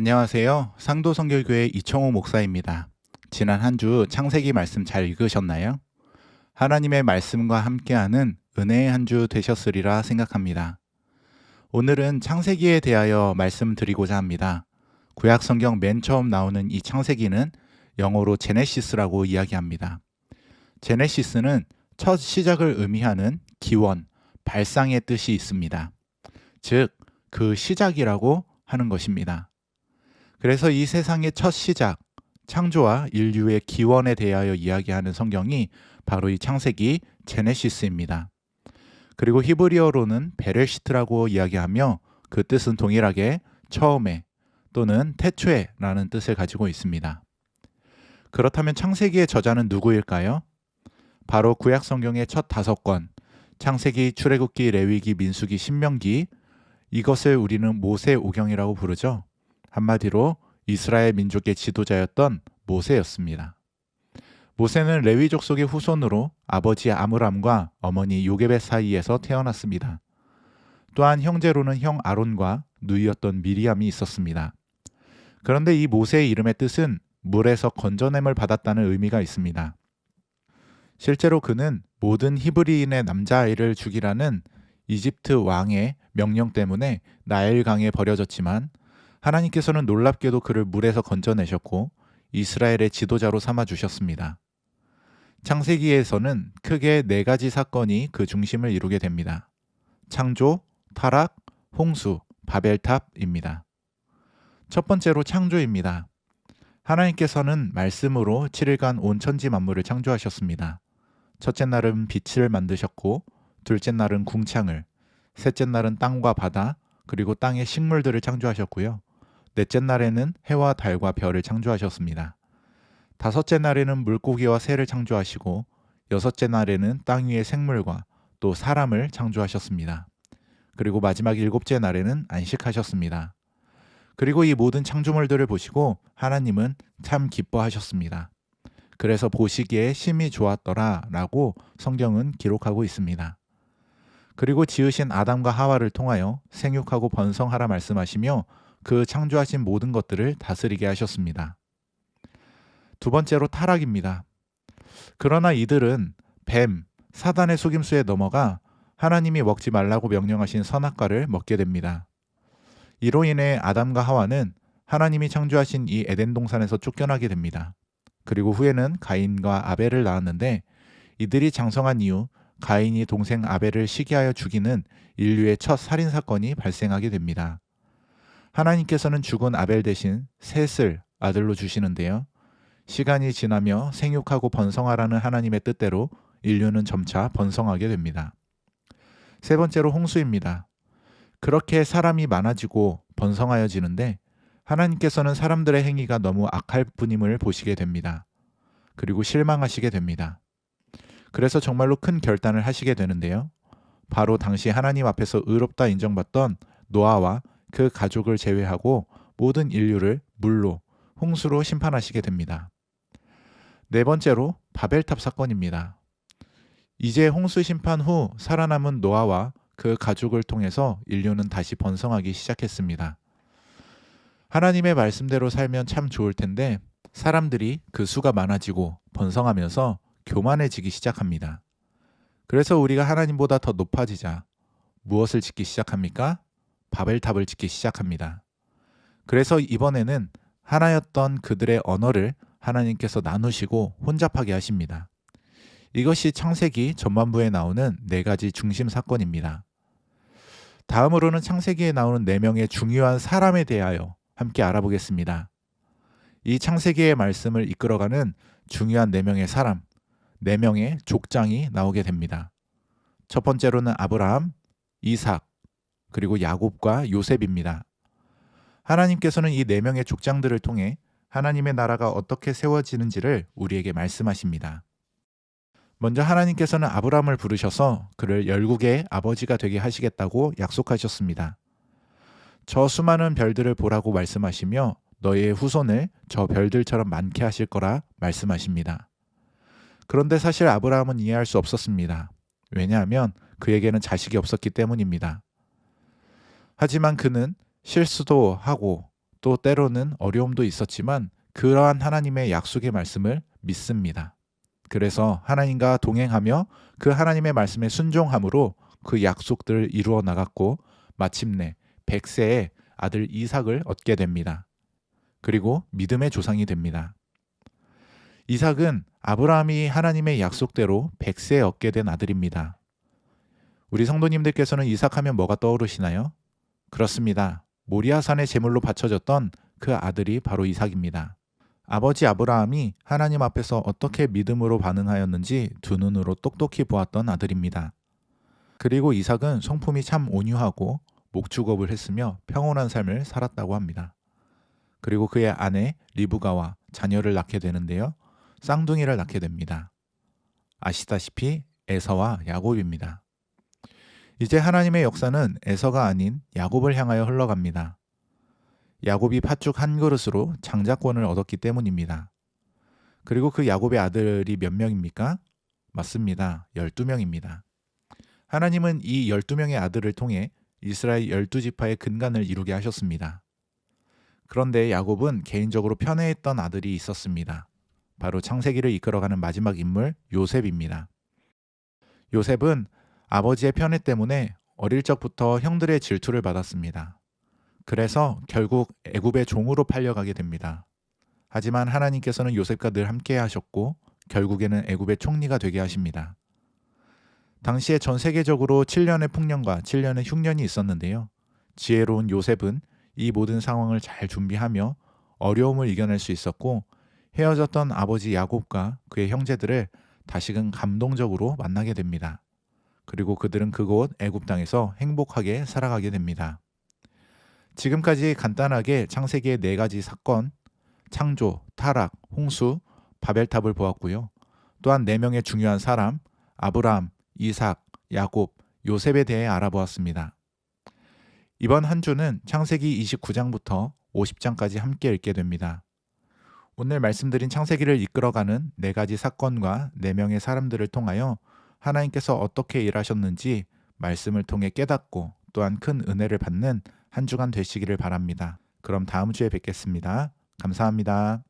안녕하세요. 상도성결교회 이청호 목사입니다. 지난 한 주 창세기 말씀 잘 읽으셨나요? 하나님의 말씀과 함께하는 은혜의 한 주 되셨으리라 생각합니다. 오늘은 창세기에 대하여 말씀드리고자 합니다. 구약 성경 맨 처음 나오는 이 창세기는 영어로 제네시스라고 이야기합니다. 제네시스는 첫 시작을 의미하는 기원, 발상의 뜻이 있습니다. 즉, 그 시작이라고 하는 것입니다. 그래서 이 세상의 첫 시작, 창조와 인류의 기원에 대하여 이야기하는 성경이 바로 이 창세기 제네시스입니다. 그리고 히브리어로는 베레시트라고 이야기하며 그 뜻은 동일하게 처음에 또는 태초에라는 뜻을 가지고 있습니다. 그렇다면 창세기의 저자는 누구일까요? 바로 구약 성경의 첫 다섯 권, 창세기, 출애굽기, 레위기, 민수기, 신명기 이것을 우리는 모세 오경이라고 부르죠. 한마디로 이스라엘 민족의 지도자였던 모세였습니다. 모세는 레위족 속의 후손으로 아버지 아므람과 어머니 요게벳 사이에서 태어났습니다. 또한 형제로는 형 아론과 누이였던 미리암이 있었습니다. 그런데 이 모세의 이름의 뜻은 물에서 건져냄을 받았다는 의미가 있습니다. 실제로 그는 모든 히브리인의 남자아이를 죽이라는 이집트 왕의 명령 때문에 나일강에 버려졌지만 하나님께서는 놀랍게도 그를 물에서 건져내셨고 이스라엘의 지도자로 삼아 주셨습니다. 창세기에서는 크게 네 가지 사건이 그 중심을 이루게 됩니다. 창조, 타락, 홍수, 바벨탑입니다. 첫 번째로 창조입니다. 하나님께서는 말씀으로 7일간 온 천지 만물을 창조하셨습니다. 첫째 날은 빛을 만드셨고, 둘째 날은 궁창을, 셋째 날은 땅과 바다, 그리고 땅의 식물들을 창조하셨고요. 넷째 날에는 해와 달과 별을 창조하셨습니다. 다섯째 날에는 물고기와 새를 창조하시고 여섯째 날에는 땅 위의 생물과 또 사람을 창조하셨습니다. 그리고 마지막 일곱째 날에는 안식하셨습니다. 그리고 이 모든 창조물들을 보시고 하나님은 참 기뻐하셨습니다. 그래서 보시기에 심히 좋았더라 라고 성경은 기록하고 있습니다. 그리고 지으신 아담과 하와를 통하여 생육하고 번성하라 말씀하시며 그 창조하신 모든 것들을 다스리게 하셨습니다. 두 번째로 타락입니다. 그러나 이들은 뱀, 사단의 속임수에 넘어가 하나님이 먹지 말라고 명령하신 선악과를 먹게 됩니다. 이로 인해 아담과 하와는 하나님이 창조하신 이 에덴 동산에서 쫓겨나게 됩니다. 그리고 후에는 가인과 아벨을 낳았는데 이들이 장성한 이후 가인이 동생 아벨을 시기하여 죽이는 인류의 첫 살인 사건이 발생하게 됩니다. 하나님께서는 죽은 아벨 대신 셋을 아들로 주시는데요. 시간이 지나며 생육하고 번성하라는 하나님의 뜻대로 인류는 점차 번성하게 됩니다. 세 번째로 홍수입니다. 그렇게 사람이 많아지고 번성하여지는데 하나님께서는 사람들의 행위가 너무 악할 뿐임을 보시게 됩니다. 그리고 실망하시게 됩니다. 그래서 정말로 큰 결단을 하시게 되는데요. 바로 당시 하나님 앞에서 의롭다 인정받던 노아와 그 가족을 제외하고 모든 인류를 물로 홍수로 심판하시게 됩니다. 네 번째로 바벨탑 사건입니다. 이제 홍수 심판 후 살아남은 노아와 그 가족을 통해서 인류는 다시 번성하기 시작했습니다. 하나님의 말씀대로 살면 참 좋을 텐데 사람들이 그 수가 많아지고 번성하면서 교만해지기 시작합니다. 그래서 우리가 하나님보다 더 높아지자 무엇을 짓기 시작합니까? 바벨탑을 짓기 시작합니다. 그래서 이번에는 하나였던 그들의 언어를 하나님께서 나누시고 혼잡하게 하십니다. 이것이 창세기 전반부에 나오는 네 가지 중심 사건입니다. 다음으로는 창세기에 나오는 네 명의 중요한 사람에 대하여 함께 알아보겠습니다. 이 창세기의 말씀을 이끌어가는 중요한 네 명의 사람, 네 명의 족장이 나오게 됩니다. 첫 번째로는 아브라함, 이삭, 그리고 야곱과 요셉입니다. 하나님께서는 이 네 명의 족장들을 통해 하나님의 나라가 어떻게 세워지는지를 우리에게 말씀하십니다. 먼저 하나님께서는 아브라함을 부르셔서 그를 열국의 아버지가 되게 하시겠다고 약속하셨습니다. 저 수많은 별들을 보라고 말씀하시며 너의 후손을 저 별들처럼 많게 하실 거라 말씀하십니다. 그런데 사실 아브라함은 이해할 수 없었습니다. 왜냐하면 그에게는 자식이 없었기 때문입니다. 하지만 그는 실수도 하고 또 때로는 어려움도 있었지만 그러한 하나님의 약속의 말씀을 믿습니다. 그래서 하나님과 동행하며 그 하나님의 말씀에 순종함으로 그 약속들을 이루어 나갔고 마침내 100세에 아들 이삭을 얻게 됩니다. 그리고 믿음의 조상이 됩니다. 이삭은 아브라함이 하나님의 약속대로 100세에 얻게 된 아들입니다. 우리 성도님들께서는 이삭하면 뭐가 떠오르시나요? 그렇습니다. 모리아산의 제물로 바쳐졌던 그 아들이 바로 이삭입니다. 아버지 아브라함이 하나님 앞에서 어떻게 믿음으로 반응하였는지 두 눈으로 똑똑히 보았던 아들입니다. 그리고 이삭은 성품이 참 온유하고 목축업을 했으며 평온한 삶을 살았다고 합니다. 그리고 그의 아내 리브가와 자녀를 낳게 되는데요. 쌍둥이를 낳게 됩니다. 아시다시피 에서와 야곱입니다. 이제 하나님의 역사는 에서가 아닌 야곱을 향하여 흘러갑니다. 야곱이 팥죽 한 그릇으로 장자권을 얻었기 때문입니다. 그리고 그 야곱의 아들이 몇 명입니까? 맞습니다. 12명입니다. 하나님은 이 12명의 아들을 통해 이스라엘 12지파의 근간을 이루게 하셨습니다. 그런데 야곱은 개인적으로 편애했던 아들이 있었습니다. 바로 창세기를 이끌어가는 마지막 인물 요셉입니다. 요셉은 아버지의 편애 때문에 어릴 적부터 형들의 질투를 받았습니다. 그래서 결국 애굽의 종으로 팔려가게 됩니다. 하지만 하나님께서는 요셉과 늘 함께 하셨고 결국에는 애굽의 총리가 되게 하십니다. 당시에 전 세계적으로 7년의 풍년과 7년의 흉년이 있었는데요. 지혜로운 요셉은 이 모든 상황을 잘 준비하며 어려움을 이겨낼 수 있었고 헤어졌던 아버지 야곱과 그의 형제들을 다시금 감동적으로 만나게 됩니다. 그리고 그들은 그곳 애굽 땅에서 행복하게 살아가게 됩니다. 지금까지 간단하게 창세기의 네 가지 사건, 창조, 타락, 홍수, 바벨탑을 보았고요. 또한 네 명의 중요한 사람, 아브라함, 이삭, 야곱, 요셉에 대해 알아보았습니다. 이번 한 주는 창세기 29장부터 50장까지 함께 읽게 됩니다. 오늘 말씀드린 창세기를 이끌어가는 네 가지 사건과 네 명의 사람들을 통하여 하나님께서 어떻게 일하셨는지 말씀을 통해 깨닫고 또한 큰 은혜를 받는 한 주간 되시기를 바랍니다. 그럼 다음 주에 뵙겠습니다. 감사합니다.